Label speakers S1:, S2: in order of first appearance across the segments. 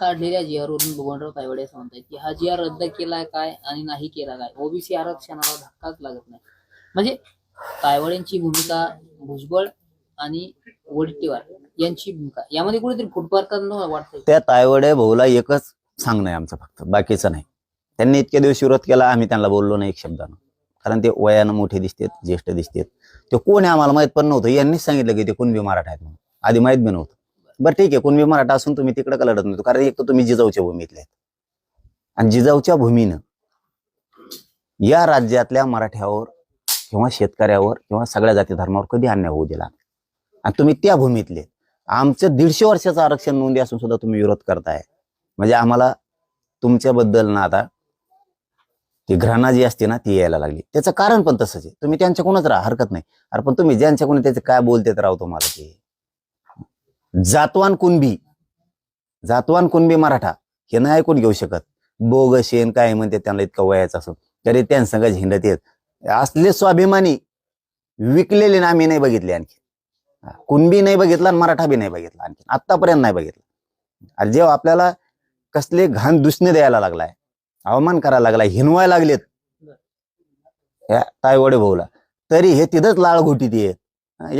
S1: काढलेल्या जी आरवरून भगवानराव तायवाडे असं म्हणतात की हा जी आर रद्द केलाय काय आणि नाही केला काय? ओबीसी आरक्षणाला धक्काच लागत नाही. म्हणजे तायवड्यांची भूमिका भुजबळ आणि वडेट्टीवार यांची भूमिका. यामध्ये कुठेतरी फूट वाटतं
S2: त्या तायवडे भाऊला एकच सांगणं आहे आमचं फक्त. बाकीचं नाही. त्यांनी इतक्या दिवस विरोध केला आम्ही त्यांना बोललो नाही एक शब्दानं. कारण ते वयानं मोठे दिसतात ज्येष्ठ दिसतात. ते कोण आहे आम्हाला माहीत पण नव्हतं. यांनीच सांगितलं की ते कुणबी मराठा आहेत म्हणून. आधी माहीत बी नव्हतं. बरं ठीक आहे कुणबी मराठा असून तुम्ही तिकडे का लढत नव्हतो कारण एक तर तुम्ही जिजाऊच्या भूमीतले आणि जिजाऊच्या भूमीनं या राज्यातल्या मराठ्यावर किंवा शेतकऱ्यावर किंवा सगळ्या जाती धर्मावर कधी अन्याय होऊ दिला आणि तुम्ही त्या भूमीतले आमचं दीडशे वर्षाचं आरक्षण नोंदी असून सुद्धा तुम्ही विरोध करताय. म्हणजे आम्हाला तुमच्याबद्दल ना आता ती घृणा जी असते ना ती यायला लागली. त्याचं कारण पण तसंच आहे. तुम्ही त्यांच्याकडूनच राहा हरकत नाही. अरे पण तुम्ही ज्यांच्याकडून त्याचे काय बोलतेत राव मला ते? जातवान कुणबी जातवान कुणबी मराठा हे नाही ऐकून घेऊ शकत. बोग शेन काय म्हणते त्यांना इतकं वयाचं असं तरी त्यांसंग झेंडत येत असले स्वाभिमानी विकलेले ना आम्ही नाही बघितले आणखी. कुणबी नाही बघितला आणि मराठा बी नाही बघितला आणखी. आतापर्यंत नाही बघितला. आणि जेव्हा आपल्याला कसले घाण दुसणे द्यायला लागलाय अवमान करायला लागलाय हिनवायला लागलेत. या तायवडे भाऊला. तरी हे तिथंच लाळ घोटी ती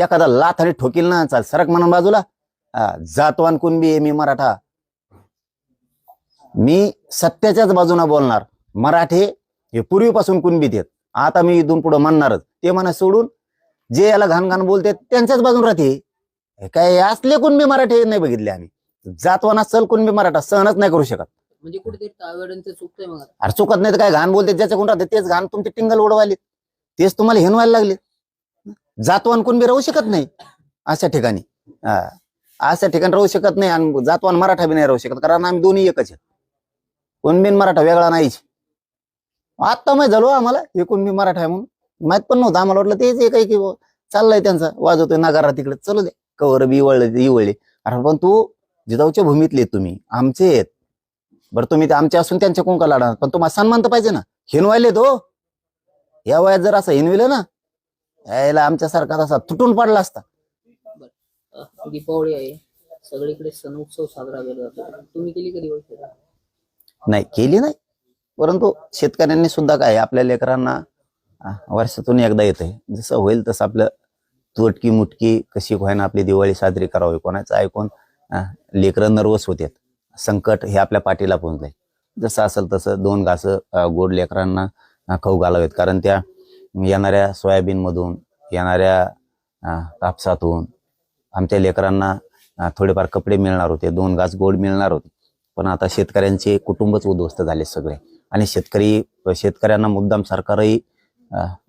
S2: एखादा लाथ आणि ठोकील ना चाल सरक म्हणून बाजूला. हा, जातवान कुणबी आहे मी मराठा. मी सत्याच्याच बाजूने बोलणार. मराठे हे पूर्वीपासून कुणबीत आहेत आता मी इथून पुढे म्हणणारच. ते म्हणा सोडून जे याला घाण घाण बोलते त्यांच्याच बाजून राहते. काय असले कुणबी मराठे नाही बघितले आम्ही. जातवाना सल कुणबी मराठा सहनच नाही करू शकत.
S1: म्हणजे कुठेतरी.
S2: अरे चुकत नाही तर काय घाण बोलते ज्याच्याकडून राहते तेच घाण तुमचे टिंगल उडवायले तेच तुम्हाला हिनवायला लागले जातवान कुणबी राहू शकत नाही. अशा ठिकाणी. हा. अशा ठिकाणी राहू शकत नाही आणि जातवान मराठा बी नाही राहू शकत कारण आम्ही दोन्ही एकच आहेत. कुणबीन मराठा वेगळा नाहीच. आत्ता माहीत झालो हो आम्हाला हे कुणबी मराठा आहे म्हणून. माहीत पण नव्हतं आम्हाला वाटलं तेच एक आहे की चाललंय त्यांचा वाजवतोय नगारा तिकडे चलू दे. कवर बी वळले इवळले अरे पण तू जिजाऊच्या भूमीतले तुम्ही आमचे आहेत. बरं तुम्ही ते आमचे असून त्यांच्या कोण का लढा पण तुम्हाला सन्मान तर पाहिजे ना. हिनवायले तो हो. या वयात जर असं हिनविलं ना यायला आमच्यासारखा तसा तुटून पडला असता.
S1: दीपावली आहे. सगळीकडे सण उत्सव साजरा केला जातो. तुम्ही केली कधी हो ओळख
S2: नाही केली नाही. परंतु शेतकऱ्यांनी सुद्धा काय आपल्या लेकरांना वर्षातून एकदा येते जसं होईल तसं आपलं तुटकी मुटकी कशी व्हायना आपली दिवाळी साजरी करावी कोणाचं ऐकून लेकरं नर्वस होतात संकट हे आपल्या पाठीला पोहोचलंय. जसं असेल तसं दोन घासं गोड लेकरांना खाऊ घालावेत. कारण त्या येणाऱ्या सोयाबीनमधून येणाऱ्या कापसातून आमच्या लेकरांना थोडेफार कपडे मिळणार होते दोन घास गोड मिळणार होते. पण आता शेतकऱ्यांचे कुटुंबच उद्ध्वस्त झाले सगळे. आणि शेतकरी शेतकऱ्यांना मुद्दाम सरकारही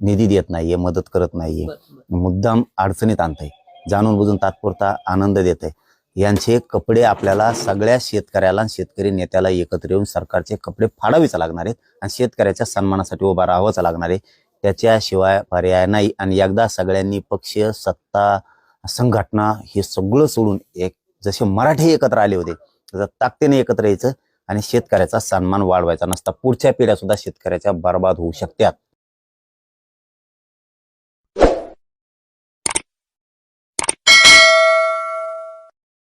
S2: निधी देत नाहीये मदत करत नाहीये. मुद्दाम अडचणीत आणतंय. जाणून बुजून तात्पुरता आनंद देत आहे यांचे कपडे आपल्याला सगळ्या शेतकऱ्याला शेतकरी नेत्याला एकत्र येऊन सरकारचे कपडे फाडावेच लागणार आहेत आणि शेतकऱ्याच्या सन्मानासाठी उभा राहावंच लागणार आहे. त्याच्याशिवाय पर्याय नाही आणि एकदा सगळ्यांनी पक्ष सत्ता संघटना हे सगळं सोडून एक जसे मराठी एकत्र आले होते तसं ताकदीने एकत्र यायचं आणि शेतकऱ्याचा सन्मान वाढवायचा. नसता पुढच्या पिढ्या सुद्धा शेतकऱ्याच्या बर्बाद होऊ शकतात.